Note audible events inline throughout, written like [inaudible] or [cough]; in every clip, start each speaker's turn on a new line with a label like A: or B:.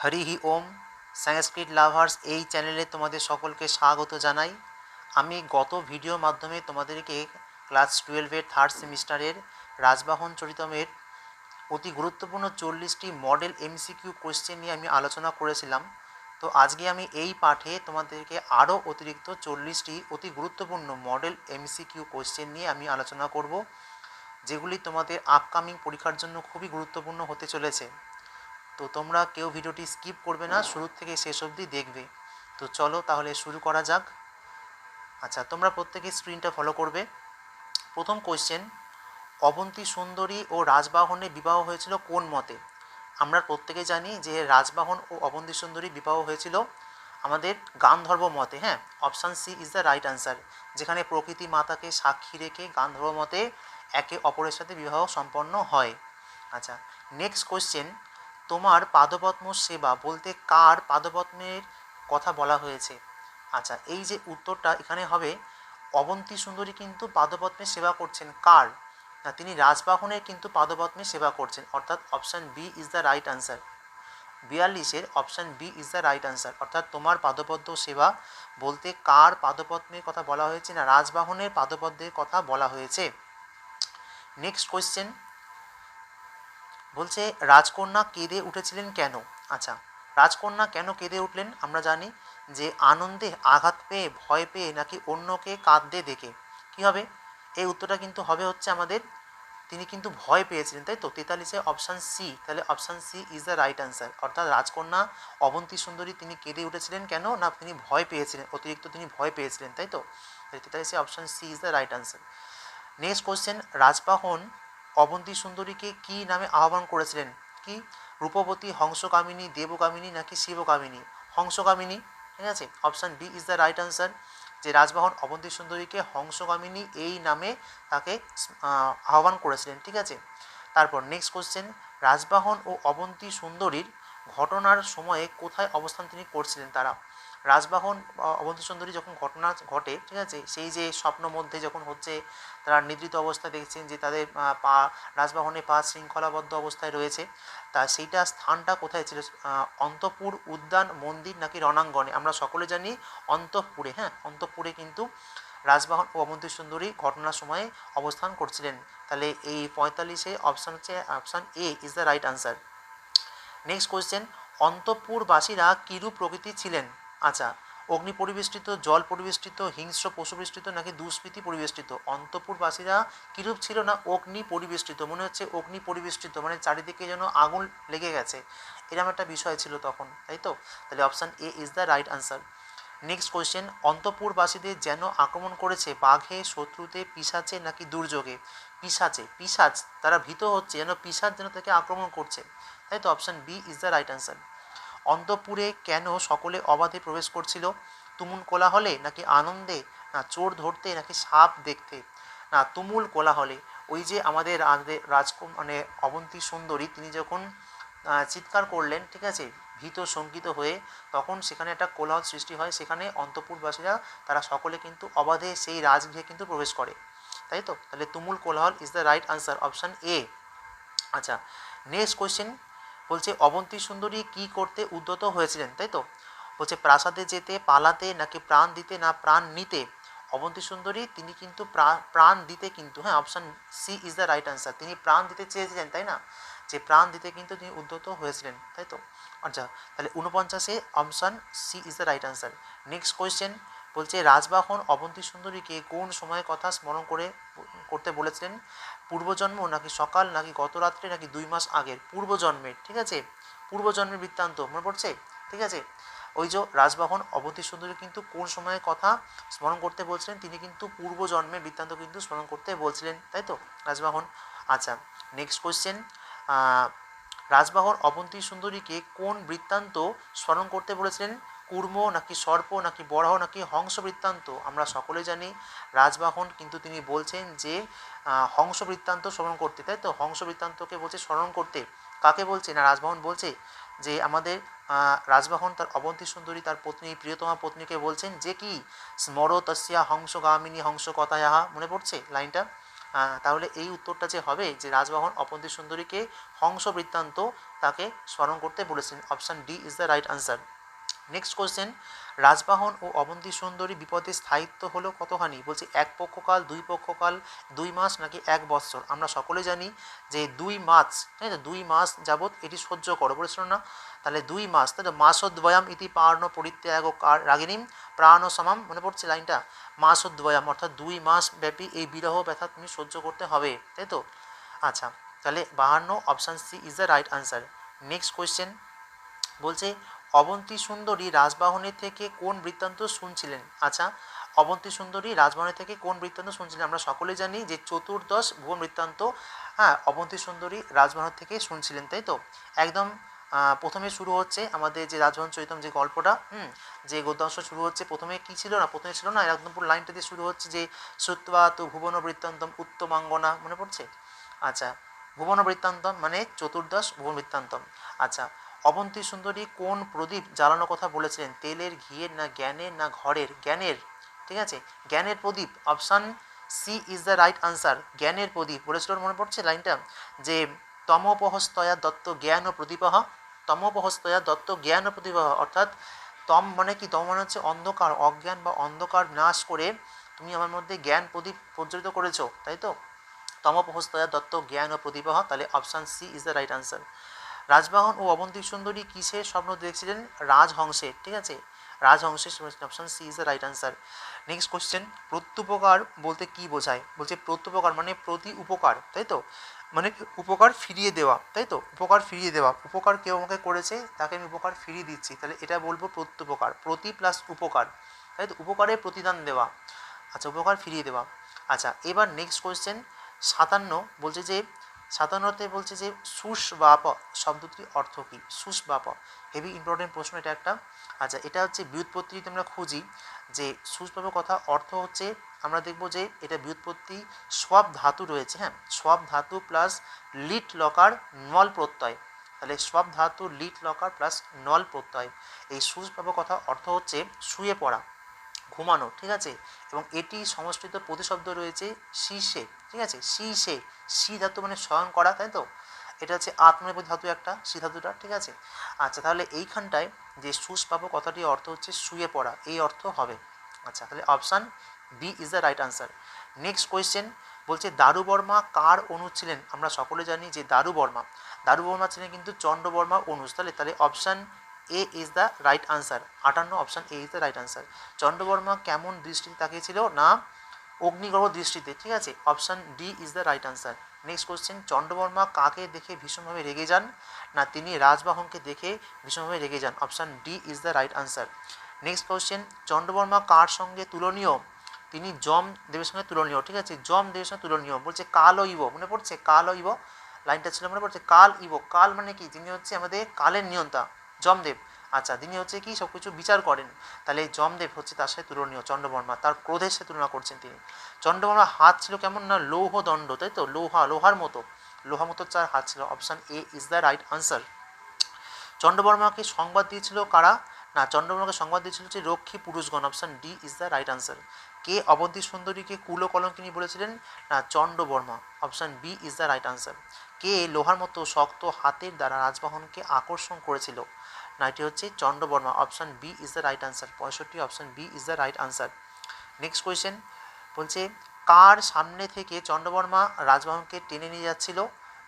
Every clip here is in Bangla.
A: হরি হি ওম। সংস্কৃত লাভার্স এই চ্যানেলে তোমাদের সকলকে স্বাগত জানাই। আমি গত ভিডিওর মাধ্যমে তোমাদেরকে ক্লাস টুয়েলভের থার্ড সেমিস্টারের রাজবাহন চরিতমের অতি গুরুত্বপূর্ণ চল্লিশটি মডেল এমসিকিউ কোশ্চেন নিয়ে আমি আলোচনা করেছিলাম। তো আজকে আমি এই পাঠে তোমাদেরকে আরও অতিরিক্ত চল্লিশটি অতি গুরুত্বপূর্ণ মডেল এমসিকিউ কোশ্চেন নিয়ে আমি আলোচনা করব, যেগুলি তোমাদের আপকামিং পরীক্ষার জন্য খুবই গুরুত্বপূর্ণ হতে চলেছে। তো তোমরা কেউ ভিডিওটি স্কিপ করবে না, শুরু থেকে শেষ অবধি দেখবে। তো চলো তাহলে শুরু করা যাক। আচ্ছা তোমরা প্রত্যেকে স্ক্রিনটা ফলো করবে। প্রথম কোশ্চেন অবন্তী সুন্দরী ও রাজবাহনে বিবাহ হয়েছিল কোন মতে? আমরা প্রত্যেকে জানি যে রাজবাহন ও অবন্তী সুন্দরী বিবাহ হয়েছিল আমাদের গান্ধর্ব মতে হ্যাঁ? Option C is the right answer যেখানে প্রকৃতি মাতাকে সাক্ষী রেখে গান্ধর্ব মতে একে অপরের সাথে বিবাহ সম্পন্ন হয়। আচ্ছা নেক্সট কোশ্চেন তোমার পাদপদ্ম সেবা বলতে কার পাদপদ্মের কথা বলা হয়েছে? আচ্ছা এই যে উত্তরটা এখানে হবে, অবন্তী সুন্দরী কিন্তু পাদপদ্মে সেবা করছেন কার? না, তিনি রাজবাহনের কিন্তু পাদপদ্মে সেবা করছেন, অর্থাৎ option B is the right answer বিয়াল্লিশের option B is the right answer অর্থাৎ তোমার পাদপদ্ম সেবা বলতে কার পাদপদ্মের কথা বলা হয়েছে না, রাজবাহনের পাদপদ্মের কথা বলা হয়েছে। নেক্সট কোয়েশ্চেন বলছে, রাজকন্যা কেঁদে উঠেছিলেন কেন? আচ্ছা রাজকন্যা কেন কেঁদে উঠলেন? আমরা জানি যে আনন্দে আঘাত পেয়ে, ভয় পেয়ে নাকি অন্যকে কাঁদতে দেখে। কী হবে? এই উত্তরটা কিন্তু হবে হচ্ছে আমাদের, তিনি কিন্তু ভয় পেয়েছিলেন, তাই তো? তেতাল্লিশে অপশান সি তাহলে option C is the right answer অর্থাৎ রাজকন্যা অবন্তী সুন্দরী, তিনি কেঁদে উঠেছিলেন কেন? না, তিনি ভয় পেয়েছিলেন, অতিরিক্ত তিনি ভয় পেয়েছিলেন, তাই তো? তেতাল্লিশে option C is the right answer next question Rajbahan Abanti সুন্দরীকে কি নামে আহ্বান করেছিলেন? কি? রূপবতী, হংসকামিনী, দেবকামিনী নাকি শিবকামিনী? হংসকামিনী, ঠিক আছে? Option B is the right answer. যে রাজবাহন অবন্তী সুন্দরীকে হংসকামিনী এই নামে তাকে আহ্বান করেছিলেন, ঠিক আছে? তারপর নেক্সট কোশ্চেন রাজবাহন ও অবন্তী সুন্দরীর ঘটনার সময়ে কোথায় অবস্থান তিনি করছিলেন তারা? রাজবাহন অবন্তী সুন্দরী যখন ঘটনা ঘটে, ঠিক আছে, সেই যে স্বপ্ন মধ্যে যখন হচ্ছে, তারা নিদ্রিত অবস্থায় দেখছেন যে তাদের পা, রাজবাহনে পা শৃঙ্খলাবদ্ধ অবস্থায় রয়েছে, তা সেইটা স্থানটা কোথায় ছিল? অন্তপুর উদ্যান মন্দির নাকি রণাঙ্গনে? আমরা সকলে জানি অন্তঃপুরে হ্যাঁ অন্তঃপুরে কিন্তু রাজবাহন ও অবন্তী সুন্দরী ঘটনার সময়ে অবস্থান করছিলেন। তাহলে এই পঁয়তাল্লিশে অপশান হচ্ছে, option A is the right answer. Next question অন্তঃপুরবাসীরা কিরূপ প্রকৃতি ছিলেন? আচ্ছা অগ্নি পরিবেষ্টিত, জল পরিবেষ্টিত, হিংস্র পশুবেষ্টিত নাকি দুষ্কৃতি পরিবেষ্টিত? অন্তঃপুরবাসীরা কিরূপ ছিল না অগ্নি পরিবেষ্টিত? মনে হচ্ছে অগ্নি পরিবেষ্টিত মানে চারিদিকে যেন আগুন লেগে গেছে। এরকম একটা বিষয় ছিল তখন, তাই তো? তাহলে option A is the right answer next question অন্তঃপুরবাসীদের যেন আক্রমণ করেছে বাঘে, শত্রুতে, পিসাচে নাকি দুর্যোগে? পিসাচে, পিসাচ, তারা ভীত হচ্ছে, যেন পিসাচ যেন তাকে আক্রমণ করছে। তাই তো option B is the right answer অন্তপুরে কেন সকলে অবাধে প্রবেশ করছিল? তুমুল কোলাহলে নাকি আনন্দে? না চোর ধরতে নাকি সাপ দেখতে? না তুমুল কোলাহলে। ওই যে আমাদের রাজে- রাজকুম মানে অবন্তী সুন্দরী, তিনি যখন চিৎকার করলেন, ঠিক আছে, ভীত শঙ্কিত হয়ে, তখন সেখানে একটা কোলাহল সৃষ্টি হয়। সেখানে অন্তপুরবাসীরা, তারা সকলে কিন্তু অবাধে সেই রাজগৃহে কিন্তু প্রবেশ করে। তাই তো? তাহলে তুমুল কোলাহল is the right answer option A আচ্ছা নেক্সট কোয়েশ্চেন বলছে, অবন্তী সুন্দরী কি করতে উদ্যত হয়েছিলেন? তাই তো? বলছে, প্রাসাদে যেতে, পালাতে, নাকি প্রাণ দিতে, না প্রাণ নিতে? অবন্তী সুন্দরী, তিনি কিন্তু প্রা- প্রাণ দিতে কিন্তু হ্যাঁ option C is the right answer তিনি প্রাণ দিতে চেয়েছিলেন, তাই না? যে প্রাণ দিতে কিন্তু তিনি উদ্যত হয়েছিলেন, তাই তো? আচ্ছা তাহলে উনপঞ্চাশে option C is the right answer next question বলছে, রাজবাহন অবন্তী সুন্দরীকে কোন সময় কথা স্মরণ করে, করতে বলেছিলেন? পূর্বজন্ম নাকি সকাল, নাকি গত রাত্রে, নাকি দুই মাস আগের? পূর্বজন্মের, ঠিক আছে? পূর্বজন্মের বৃত্তান্ত, মনে পড়ছে? ঠিক আছে? ওই যে রাজবাহন অবন্তী সুন্দরী কিন্তু কোন সময়ের কথা স্মরণ করতে বলছিলেন? তিনি কিন্তু পূর্বজন্মের বৃত্তান্ত কিন্তু স্মরণ করতে বলছিলেন, তাই তো? রাজবাহন আচ্ছা নেক্সট কোয়েশ্চেন রাজবাহন অবন্তী সুন্দরীকে কোন বৃত্তান্ত স্মরণ করতে বলেছিলেন? কুর্ম নাকি সর্প নাকি বরাহ নাকি হংস বৃত্তান্ত আমরা সকলে জানি, রাজবাহন কিন্তু তিনি বলছেন যে হংস বৃত্তান্ত স্মরণ করতে। তাই তো? হংস বৃত্তান্তকে বলছে স্মরণ করতে। কাকে বলছে? না, রাজবাহন বলছে যে, আমাদের রাজবাহন তার অবন্তী সুন্দরী, তার পত্নী, প্রিয়তমা পত্নীকে বলছেন যে কি? স্মর তস্যা হংসগামিনী হংস কথায়াহা মনে পড়ছে লাইনটা? তাহলে এই উত্তরটা যে হবে যে, রাজবাহন অপন্তি সুন্দরীকে হংস বৃত্তান্ত তাকে স্মরণ করতে বলেছেন। Option D is the right answer. Next question Rajbahan ও অবন্তী সুন্দরী বিপদের স্থায়িত্ব হলো কতখানি? বলছে এক পক্ষকাল, দুই পক্ষকাল, দুই মাস নাকি এক বৎসর আমরা সকলে জানি যে দুই মাস, তাই তো? দুই মাস যাবৎ এটি সহ্য করো বলেছিল না? তাহলে দুই মাস, তাই তো? মাসোদ্বয়াম ইতি পার্ণ পরিত্যাগ রাগিনীম প্রাণ সমাম, মনে পড়ছে লাইনটা? মাসোদ্বয়াম, অর্থাৎ দুই মাস ব্যাপী এই বিরহ ব্যথা তুমি সহ্য করতে হবে, তাই তো? আচ্ছা তাহলে বাহান্ন option C is the right answer next question বলছে অবন্তী সুন্দরী রাজবাহনের থেকে কোন বৃত্তান্ত শুনছিলেন? আচ্ছা অবন্তী সুন্দরী রাজবাহনের থেকে কোন বৃত্তান্ত শুনছিলেন? আমরা সকলে জানি যে চতুর্দশ ভুবন বৃত্তান্ত হ্যাঁ অবন্তী সুন্দরী রাজবাহন থেকে শুনছিলেন, তাই তো? একদম প্রথমে শুরু হচ্ছে আমাদের যে রাজভবন চৈতম যে গল্পটা, হুম, যে গদ্যাংশ শুরু হচ্ছে, প্রথমে কি ছিল না? প্রথমে ছিল না একদম পুরো লাইনটা দিয়ে শুরু হচ্ছে যে শ্রুত্বা তো ভুবন বৃত্তান্তম উত্তমাঙ্গনা, মনে পড়ছে? আচ্ছা ভুবন বৃত্তান্তম মানে চতুর্দশ ভুবন বৃত্তান্তম। আচ্ছা অবন্তী সুন্দরী কোন প্রদীপ জ্বালানোর কথা বলেছিলেন? তেলের, ঘিয়ের না জ্ঞানের না ঘরের? জ্ঞানের। ঠিক আছে? জ্ঞানের প্রদীপ। Option C is the right answer জ্ঞানের প্রদীপ। বলেছিল মনে পড়ছে লাইনটা? যে তমোপহস্তয়া দত্ত জ্ঞান ও প্রদীপহ। তমোপহস্তয়া দত্ত জ্ঞান ও প্রদীপহ। অর্থাৎ তম মানে কি? তম মানে হচ্ছে অন্ধকার, অজ্ঞান বা অন্ধকার নাশ করে তুমি আমার মধ্যে জ্ঞান প্রদীপ প্রজ্বলিত করেছ, তাই তো? তমোপহস্তয়া দত্ত জ্ঞান ও প্রদীপহ। তাহলে option C is the right answer Rajbahan ও অবন্তী সুন্দরী কিসের স্বপ্ন দেখছিলেন? রাজহংসের ঠিক আছে? রাজহংসের option C is the right answer next question প্রত্যুপকার বলতে কি বোঝায়? বলছে প্রত্যুপকার মানে প্রতি উপকার, তাই তো? মানে উপকার ফিরিয়ে দেওয়া, তাই তো? উপকার ফিরিয়ে দেওয়া। উপকার কেউ আমাকে করেছে, তাকে আমি উপকার ফিরিয়ে দিচ্ছি। তাহলে এটা বলব প্রত্যুপকার, প্রতি প্লাস উপকার, তাই তো? উপকারে প্রতিদান দেওয়া। আচ্ছা উপকার ফিরিয়ে দেওয়া। আচ্ছা এবার নেক্সট কোয়েশ্চেন সাতান্ন বলছে যে সাতান্নতে বলছে যে সুস বাপ শব্দটির অর্থ কী? সুস বাপ হেভি ইম্পর্টেন্ট প্রশ্ন এটা একটা। আচ্ছা এটা হচ্ছে বিউৎপত্তি যদি আমরা খুঁজি, যে সুসবাপ কথা অর্থ হচ্ছে আমরা দেখব যে এটা বিউৎপত্তি সব ধাতু রয়েছে হ্যাঁ? সব ধাতু প্লাস লিট লকার নল প্রত্যয়। তাহলে সব ধাতু লিট লকার প্লাস নল প্রত্যয়। এই সুসবাপ কথা অর্থ হচ্ছে শুয়ে পড়া। ঘুমানো, ঠিক আছে? এবং এটি সংস্কৃত প্রতিশব্দ রয়েছে শীর্ষে, ঠিক আছে? শীর্ষে শি ধাতু মানে শয়ন করা, তাই তো? এটা হচ্ছে আত্মনেপথ্য ধাতু একটা শি ধাতুটা ঠিক আছে? আচ্ছা তাহলে এইখানটায় যে সুস্পাপ কথাটির অর্থ হচ্ছে শুয়ে পড়া, এই অর্থ হবে। আচ্ছা তাহলে option B is the right answer next question বলছে দারু বর্মা কার অনুজ ছিলেন? আমরা সকলে জানি যে দারু বর্মা দারু বর্মা ছিলেন কিন্তু চন্দ্র বর্মা অনুজ। তাহলে তাহলে option A is the right answer আটান্ন option A is the right answer Chandrabarma কেমন দৃষ্টিতে তাকিয়েছিল? না অগ্নিগর্ভ দৃষ্টিতে, ঠিক আছে? Option D is the right answer next question Chandrabarma কাকে দেখে ভীষণভাবে রেগে যান? না, তিনি রাজবাহনকে দেখে ভীষণভাবে রেগে যান। Option D is the right answer next question Chandrabarma কার সঙ্গে তুলনীয়? তিনি জম দেবের সঙ্গে তুলনীয়, ঠিক আছে? জম দেবের সঙ্গে তুলনীয়। বলছে কাল ইব, মনে পড়ছে? কাল ইব। লাইনটা ছিল মনে পড়ছে? কাল ইব। কাল মানে কি? যিনি হচ্ছে আমাদের কালের নিয়ন্তা। জমদেব। আচ্ছা তিনি হচ্ছে কি সব কিছু বিচার করেন। তাহলে এই জমদেব হচ্ছে তার সাথে তুলনীয় চন্দ্রবর্মা, তার ক্রোধের সাথে তুলনা করছেন তিনি। চন্দ্রবর্মার হাত ছিল কেমন না, লৌহ দণ্ড, তাই তো? লোহা, লোহার মতো। লোহা মতো চার হাত ছিল। Option A is the right answer. চন্দ্রবর্মাকে সংবাদ দিয়েছিল কারা? না, চন্দ্রবর্মাকে সংবাদ দিয়েছিল যে রক্ষী পুরুষগণ। Option D is the right answer. কে অবধি সুন্দরীকে কুলো কলঙ্কিনী বলেছিলেন? না, Chandrabarma. Option B is the right answer. কে লোহার মতো শক্ত হাতের দ্বারা রাজবাহনকে আকর্ষণ করেছিল? না, এটি হচ্ছে Chandrabarma. Option B is the right answer. পঁয়ষট্টি, option B is the right answer. Next question বলছে, কার সামনে থেকে চন্দ্রবর্মা রাজবাহনকে টেনে নিয়ে যাচ্ছিল?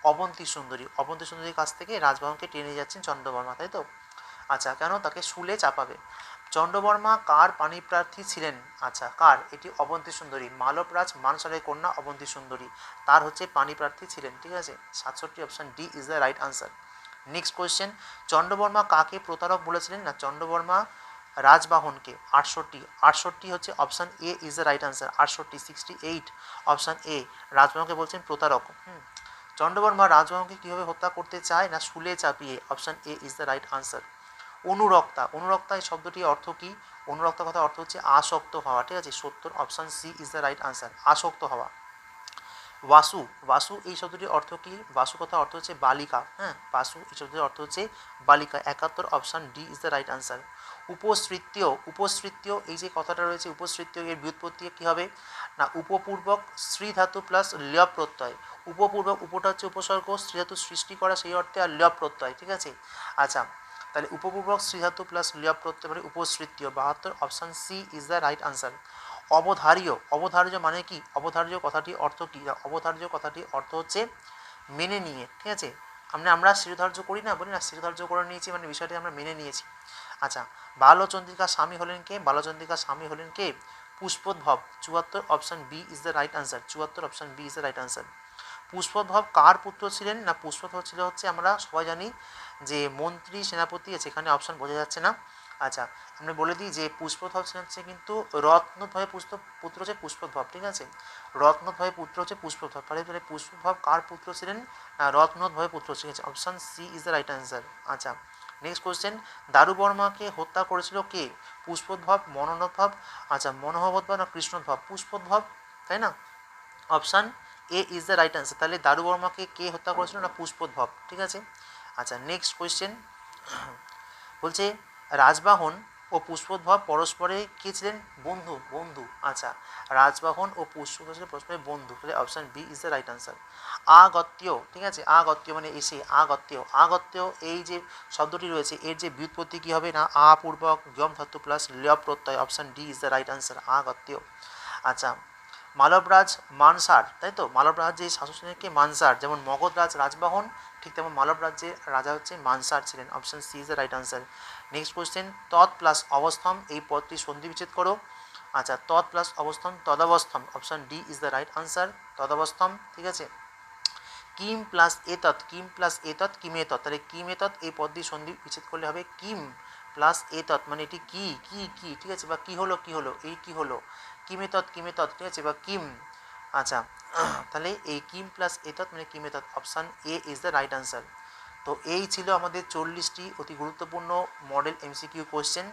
A: অবন্তী সুন্দরী। অবন্তী সুন্দরীর কাছ থেকে রাজবাহনকে টেনে নিয়ে যাচ্ছেন চন্দ্রবর্মা, তাই তো? আচ্ছা কেন তাকে শুলে চাপাবে? চন্দ্রবর্মা কার পাণিপ্রার্থী ছিলেন? আচ্ছা কার? এটি অবন্তী সুন্দরী। মালবরাজ মানসরের কন্যা অবন্তী সুন্দরী। তার হচ্ছে পাণিপ্রার্থী ছিলেন, ঠিক আছে? সাতষট্টি option D is the right answer next question Chandrabarma কাকে প্রতারক বলেছিলেন না চন্দ্রবর্মা রাজবাহনকে? আটষট্টি। আটষট্টি হচ্ছে option A is the right answer আটষট্টি সিক্সটি এইট অপশান এ রাজবাহনকে বলছেন প্রতারক। হুম। চন্দ্রবর্মা রাজবাহনকে কীভাবে হত্যা করতে চায় না শুলে চাপিয়ে? Option A is the right answer অনুরক্তা। অনুরক্তা এই শব্দটির অর্থ কী? অনুরক্তা কথা অর্থ হচ্ছে আসক্ত হওয়া। ঠিক আছে? সত্তর option C is the right answer আসক্ত হওয়া। বাসু। বাসু এই শব্দটির অর্থ কী? বাসু কথা অর্থ হচ্ছে বালিকা। হ্যাঁ? বাসু এই শব্দটির অর্থ হচ্ছে বালিকা। একাত্তর option D is the right answer উপসৃত্য উপসৃত্য এই যে কথাটা রয়েছে উপসৃত্য এর ব্যুৎপত্তি কী হবে? না, উপপূর্বক শ্রী ধাতু প্লাস ল্য প্রত্যয় উপপূর্বক উপটা হচ্ছে উপসর্গ শ্রী ধাতু সৃষ্টি করা সেই অর্থে আর ল্য প্রত্যয় ঠিক আছে? আচ্ছা তাহলে উপপূর্বক শ্রী ধাতু প্লাস ল্য প্রত্যয় মানে উপসৃত্য বাহাত্তর option C is the right answer অবধার্য অবধার্য মানে কি? অবধার্য কথাটি অর্থ কী? অবধার্য কথাটি অর্থ হচ্ছে মেনে নিয়ে, ঠিক আছে? আমরা আমরা শিরোধার্য করি না, বলি না শিরোধার্য করে নিয়েছি মানে বিষয়টি আমরা মেনে নিয়েছি। আচ্ছা বালচন্দ্রিকা স্বামী হলেন কে? বালচন্দ্রিকা স্বামী হলেন কে? পুষ্পোদ্ভব, চুয়াত্তর option B is the right answer চুয়াত্তর option B is the right answer Pushpodbhab কার পুত্র ছিলেন? না পুষ্পোদ্ভব ছিল হচ্ছে আমরা সবাই জানি যে মন্ত্রী, সেনাপতি এখানে অপশান বোঝা যাচ্ছে না। আচ্ছা আমরা বলে দিই যে পুষ্পোদ্ভব ছিলেন হচ্ছে কিন্তু রত্নোদ্ভবের পুষ্প পুত্র হচ্ছে পুষ্পোদ্ভব ঠিক আছে? রত্নোদ্ভবের পুত্র হচ্ছে পুষ্পোদ্ভব তাহলে তাহলে পুষ্পোদ্ভব কার পুত্র ছিলেন? না রত্নোদ্ভবের পুত্র ঠিক আছে? Option C is the right answer আচ্ছা নেক্সট কোয়েশ্চেন দারু বর্মাকে হত্যা করেছিল কে? পুষ্পোদ্ভব মনোনোদ্ভব আচ্ছা মনোহবোদ্ভব না কৃষ্ণোদ্ভব পুষ্পোদ্ভব তাই না? Option A is the right answer তাহলে দারু বর্মাকে কে হত্যা করেছিল না পুষ্পোদ্ভব ঠিক আছে? আচ্ছা নেক্সট কোয়েশ্চেন বলছে, রাজবাহন ও পুষ্পোদ্ভব পরস্পরে কে ছিলেন? বন্ধু বন্ধু। আচ্ছা রাজবাহন ও পুষ্পোদ্ভব ছিলেন পরস্পরের বন্ধু। তাহলে option B is the right answer আগত্যীয় ঠিক আছে? আগত্যীয় মানে এসে আগত্যীয় আগত্যীয় এই যে শব্দটি রয়েছে, এর যে ব্যুৎপত্তি কী হবে না? আ পূর্বক গম ধাতু প্লাস ল প্রত্যয় option D is the right answer আগত্যীয় আচ্ছা মালবরাজ মানসার, তাই তো? মালবরাজ যে শাসক ছিলেন কে মানসার, যেমন মগধরাজ রাজবাহন, ঠিক তেমন মালব রাজ্যের রাজা হচ্ছে মানসার ছিলেন। Option C is the right answer next question তৎ প্লাস অবস্থম, এই পদটি সন্ধি বিচ্ছেদ করো। আচ্ছা তৎ প্লাস অবস্থম, তদবস্থম option D is the right answer তদবস্থম, ঠিক আছে? কিম প্লাস এতৎ কিম প্লাস এতৎ কিম এতৎ তাহলে কিম এতৎ এই পদটি সন্ধি বিচ্ছেদ করলে হবে কিম। প্লাস এতৎ মানে এটি কি কি কি, ঠিক আছে, বা কি হলো কি হলো, এই কি হলো কিমে তৎ কিমে তৎ ঠিক আছে, বা কিম আচ্ছা [clears throat] তাহলে এই কিম প্লাস এতৎ মানে কিমে তৎ option A is the right answer. তো এই ছিল আমাদের চল্লিশটি অতি গুরুত্বপূর্ণ মডেল এমসিকিউ কোয়েশ্চেন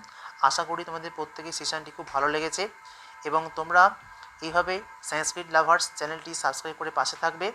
A: আশা করি তোমাদের প্রত্যেকের সেশনটি খুব ভালো লেগেছে এবং তোমরা এইভাবে সংস্কৃত লাভার্স চ্যানেলটি সাবস্ক্রাইব করে পাশে থাকবে।